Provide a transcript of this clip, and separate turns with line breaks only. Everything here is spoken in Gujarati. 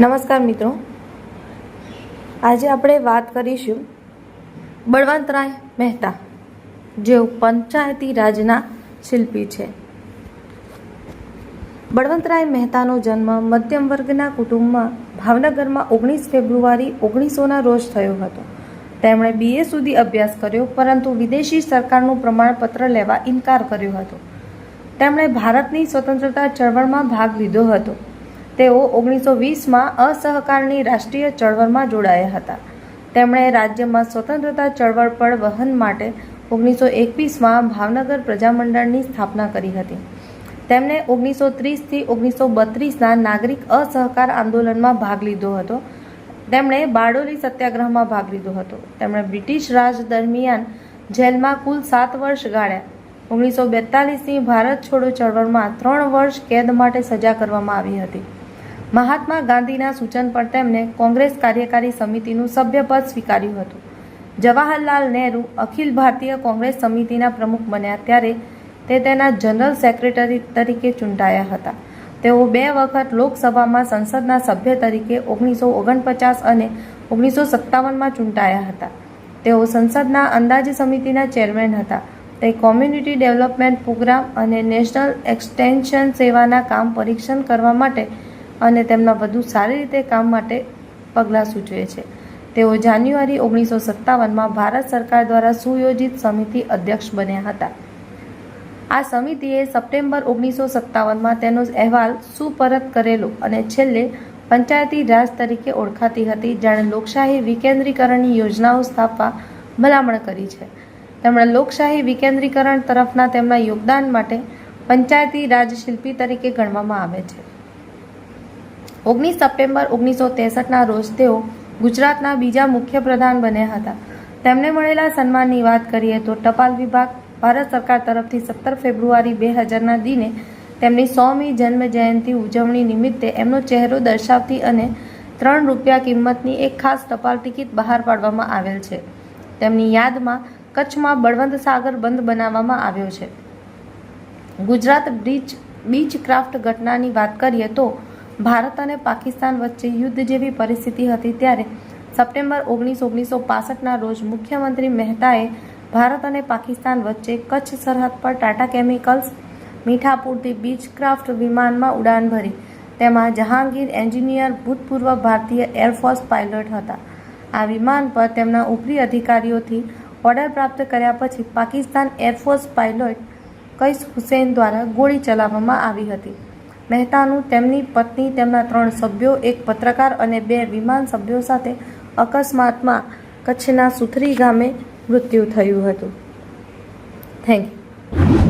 નમસ્કાર મિત્રો. આજે આપણે વાત કરીશું બળવંતરાય મહેતા, જેઓ પંચાયતી રાજના શિલ્પી છે. બળવંતરાય મહેતાનો જન્મ મધ્યમ વર્ગના કુટુંબમાં ભાવનગરમાં ઓગણીસ ફેબ્રુઆરી ઓગણીસોના રોજ થયો હતો. તેમણે બીએ સુધી અભ્યાસ કર્યો, પરંતુ વિદેશી સરકારનું પ્રમાણપત્ર લેવા ઇનકાર કર્યો હતો. તેમણે ભારતની સ્વતંત્રતા ચળવળમાં ભાગ લીધો હતો. તેઓ ઓગણીસો વીસમાં અસહકારની રાષ્ટ્રીય ચળવળમાં જોડાયા હતા. તેમણે રાજ્યમાં સ્વતંત્રતા ચળવળ પર વહન માટે ઓગણીસો એકવીસમાં ભાવનગર પ્રજામંડળની સ્થાપના કરી હતી. તેમણે ઓગણીસો ત્રીસથી ઓગણીસો બત્રીસના નાગરિક અસહકાર આંદોલનમાં ભાગ લીધો હતો. તેમણે બારડોલી સત્યાગ્રહમાં ભાગ લીધો હતો. તેમણે બ્રિટિશ રાજ દરમિયાન જેલમાં કુલ સાત વર્ષ ગાળ્યા. ઓગણીસો બેતાલીસની ભારત છોડો ચળવળમાં ત્રણ વર્ષ કેદ માટે સજા કરવામાં આવી હતી. મહાત્મા ગાંધીના સૂચન પર તેમણે કોંગ્રેસ કાર્યકારી સમિતિનું સભ્યપદ સ્વીકાર્યું હતું. જવાહરલાલ નહેરુ અખિલ ભારતીય કોંગ્રેસ સમિતિના પ્રમુખ બન્યા ત્યારે તે તેના જનરલ સેક્રેટરી તરીકે ચૂંટાયા હતા. તેઓ બે વખત લોકસભામાં સંસદના સભ્ય તરીકે ઓગણીસો ઓગણપચાસ અને ઓગણીસો સત્તાવનમાં ચૂંટાયા હતા. તેઓ સંસદના અંદાજ સમિતિના ચેરમેન હતા. તે કોમ્યુનિટી ડેવલપમેન્ટ પ્રોગ્રામ અને નેશનલ એક્સટેન્શન સેવાના કામ પરીક્ષણ કરવા માટે અને તેમના વધુ સારી રીતે કામ માટે પગલાં સૂચવે છે. તેઓ જાન્યુઆરી ઓગણીસો સત્તાવનમાં ભારત સરકાર દ્વારા સુયોજિત સમિતિ અધ્યક્ષ બન્યા હતા. આ સમિતિએ સપ્ટેમ્બર ઓગણીસો સત્તાવનમાં તેનો અહેવાલ સુપરત કરેલો અને છેલ્લે પંચાયતી રાજ તરીકે ઓળખાતી હતી, જાણે લોકશાહી વિકેન્દ્રીકરણની યોજનાઓ સ્થાપવા ભલામણ કરી છે. તેમણે લોકશાહી વિકેન્દ્રીકરણ તરફના તેમના યોગદાન માટે પંચાયતી રાજશિલ્પી તરીકે ગણવામાં આવે છે. ઓગણીસ સપ્ટેમ્બર ઓગણીસો ત્રેસઠના રોજ તેઓ ગુજરાતના બીજા મુખ્યપ્રધાન બન્યા હતા. તેમને મળેલા સન્માનની વાત કરીએ તો ટપાલ વિભાગ ભારત સરકાર તરફથી સત્તર ફેબ્રુઆરી બે હજારના દિને તેમની સોમી જન્મ જયંતિ ઉજવણી નિમિત્તે એમનો ચહેરો દર્શાવતી અને ત્રણ રૂપિયા કિંમતની એક ખાસ ટપાલ ટિકિટ બહાર પાડવામાં આવેલ છે. તેમની યાદમાં કચ્છમાં બળવંત સાગર બંધ બનાવવામાં આવ્યો છે. ગુજરાત બ્રિજ બીચ ક્રાફ્ટ ઘટનાની વાત કરીએ તો ભારત અને પાકિસ્તાન વચ્ચે યુદ્ધ જેવી પરિસ્થિતિ હતી ત્યારે સપ્ટેમ્બર ઓગણીસ ઓગણીસો પાસઠના રોજ મુખ્યમંત્રી મહેતાએ ભારત અને પાકિસ્તાન વચ્ચે કચ્છ સરહદ પર ટાટા કેમિકલ્સ, મીઠાપુરથી બીચક્રાફ્ટ વિમાનમાં ઉડાન ભરી. તેમાં જહાંગીર એન્જિનિયર, ભૂતપૂર્વ ભારતીય એરફોર્સ પાયલટ હતા. આ વિમાન પર તેમના ઉપરી અધિકારીઓથી ઓર્ડર પ્રાપ્ત કર્યા પછી Pakistan air force pilot Qais Hussain દ્વારા ગોળી ચલાવવામાં આવી હતી. મહેતાનું તેમની પત્ની, તેમના ત્રણ સભ્યો, એક પત્રકાર અને બે વિમાન સભ્યો સાથે અકસ્માતમાં કચ્છના સુથરી ગામે મૃત્યુ થયું હતું. Thank you